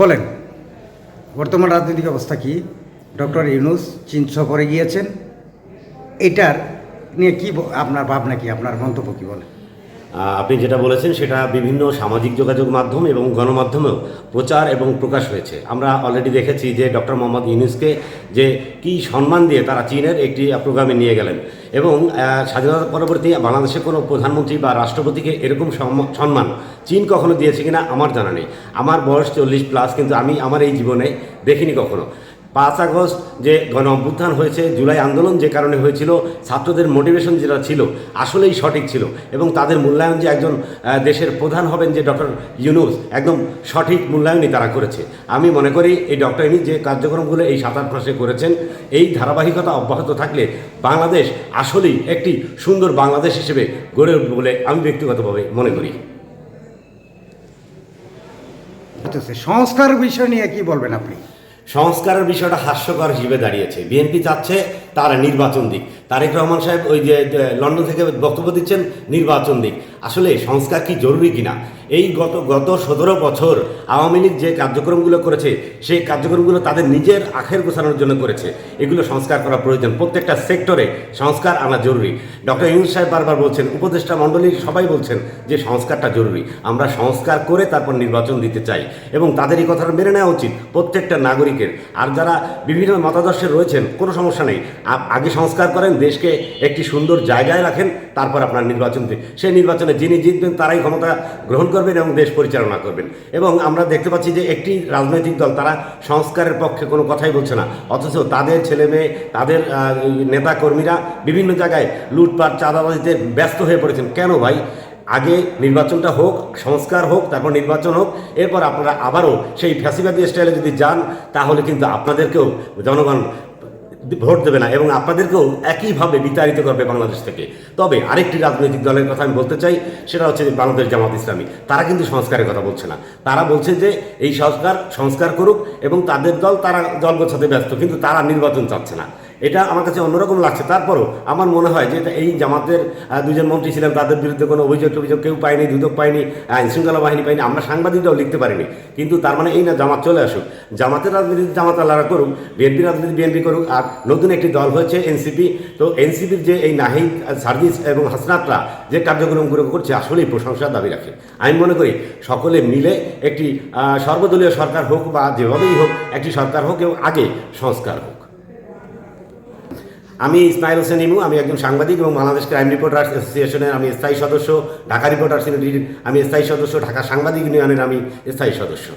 বলেন, বর্তমান রাজনৈতিক অবস্থা কি? ডক্টর ইউনুস চীন সফরে গিয়েছেন। এটার নিয়ে কি আপনার ভাবনা কি? আপনার মন্তব্য কি বলেন? আপনি যেটা বলেছেন, সেটা বিভিন্ন সামাজিক যোগাযোগ মাধ্যম এবং গণমাধ্যমেও প্রচার এবং প্রকাশ হয়েছে। আমরা অলরেডি দেখেছি যে ডক্টর মোহাম্মদ ইউনুসকে যে কি সম্মান দিয়ে তারা চীনের একটি প্রোগ্রামে নিয়ে গেলেন এবং স্বাধীনতা পরবর্তী বাংলাদেশের কোনো প্রধানমন্ত্রী বা রাষ্ট্রপতিকে এরকম সম্মান চীন কখনো দিয়েছে কিনা আমার জানা নেই। আমার বয়স চল্লিশ প্লাস কিন্তু আমি আমার এই জীবনে দেখিনি কখনো। পাঁচ আগস্ট যে গণ অভ্যুত্থান হয়েছে, জুলাই আন্দোলন যে কারণে হয়েছিল, ছাত্রদের মোটিভেশন যেটা ছিল, আসলেই সঠিক ছিল এবং তাদের মূল্যায়ন যে একজন দেশের প্রধান হবেন যে ডক্টর ইউনুস, একদম সঠিক মূল্যায়নই তারা করেছে। আমি মনে করি এই ডক্টর ইউনুস যে কার্যক্রমগুলো এই সাত আট মাসে করেছেন, এই ধারাবাহিকতা অব্যাহত থাকলে বাংলাদেশ আসলেই একটি সুন্দর বাংলাদেশ হিসেবে গড়ে উঠবে বলে আমি ব্যক্তিগতভাবে মনে করি। হচ্ছে সংস্কার বিষয় নিয়ে কি বলবেন আপনি? সংস্কারের বিষয়টা হাস্যকর হিসেবে দাঁড়িয়েছে। বিএনপি চাচ্ছে তার নির্বাচন দিক। তারেক রহমান সাহেব ওই যে লন্ডন থেকে বক্তব্য দিচ্ছেন, নির্বাচন দিক। আসলে সংস্কার কি জরুরি কিনা? এই গত গত সতেরো বছর আওয়ামী লীগ যে কার্যক্রমগুলো করেছে, সেই কার্যক্রমগুলো তাদের নিজের আখের গোছানোর জন্য করেছে। এগুলো সংস্কার করা প্রয়োজন। প্রত্যেকটা সেক্টরে সংস্কার আনা জরুরি। ডক্টর ইউনুস সাহেব বারবার বলছেন, উপদেষ্টা মণ্ডলীর সবাই বলছেন যে সংস্কারটা জরুরি। আমরা সংস্কার করে তারপর নির্বাচন দিতে চাই এবং তাদের এই কথাটা মেনে নেওয়া উচিত প্রত্যেকটা নাগরিকের। আর যারা বিভিন্ন মতাদর্শে রয়েছেন, কোনো সমস্যা নেই। আগে সংস্কার করেন, দেশকে একটি সুন্দর জায়গায় রাখেন, তারপর আপনার নির্বাচন সেই নির্বাচনে যিনি জিতবেন, তারাই ক্ষমতা গ্রহণ করবেন এবং দেশ পরিচালনা করবেন। এবং আমরা দেখতে পাচ্ছি যে একটি রাজনৈতিক দল, তারা সংস্কারের পক্ষে কোনো কথাই বলছে না। অথচ তাদের ছেলে মেয়ে তাদের নেতা কর্মীরা বিভিন্ন জায়গায় লুটপাট, চাঁদাবাজিতে ব্যস্ত হয়ে পড়েছেন। কেন ভাই? আগে নির্বাচনটা হোক, সংস্কার হোক, তারপর নির্বাচন হোক, এরপর আপনারা আবারও সেই ফ্যাসিবাদী স্টাইলে যদি যান, তাহলে কিন্তু আপনাদেরকেও জনগণ ভোট দেবে না এবং আপনাদেরকেও একইভাবে বিতাড়িত করবে বাংলাদেশ থেকে। তবে আরেকটি রাজনৈতিক দলের কথা আমি বলতে চাই, সেটা হচ্ছে বাংলাদেশ জামাত ইসলামী। তারা কিন্তু সংস্কারের কথা বলছে না। তারা বলছে যে এই সংস্কার সংস্কার করুক এবং তাদের দল, তারা দল গোছাতে ব্যস্ত, কিন্তু তারা নির্বাচন চাচ্ছে না। এটা আমার কাছে অন্যরকম লাগছে। তারপরও আমার মনে হয় যে এটা এই জামাতের দুজন মন্ত্রী ছিলেন, তাদের বিরুদ্ধে কোনো অভিযোগ অভিযোগ কেউ পায়নি, দুদক পায়নি আইন শৃঙ্খলা বাহিনী পায়নি, আমরা সাংবাদিকরাও লিখতে পারিনি। কিন্তু তার মানে এই না, জামাত চলে আসুক। জামাতের রাজনীতি, জামাত আল্লাহরা করুক বিএনপি রাজনীতি বিএনপি করুক, আর নতুন একটি দল হয়েছে এনসিপি। তো এনসিপির যে এই নাহিদ সার্ভিস এবং হাসনাতরা যে কার্যক্রমগুলো করছে, আসলেই প্রশংসার দাবি রাখে। আমি মনে করি সকলে মিলে একটি সর্বদলীয় সরকার হোক বা যেভাবেই হোক, একটি সরকার হোক এবং আগে সংস্কার হোক। আমি ইসমাইল হোসেন ইমু, আমি একজন সাংবাদিক এবং বাংলাদেশ ক্রাইম রিপোর্টার্স অ্যাসোসিয়েশনের আমি স্থায়ী সদস্য, ঢাকা রিপোর্টার্স ইউনিটির আমি স্থায়ী সদস্য, ঢাকা সাংবাদিক ইউনিয়নের আমি স্থায়ী সদস্য।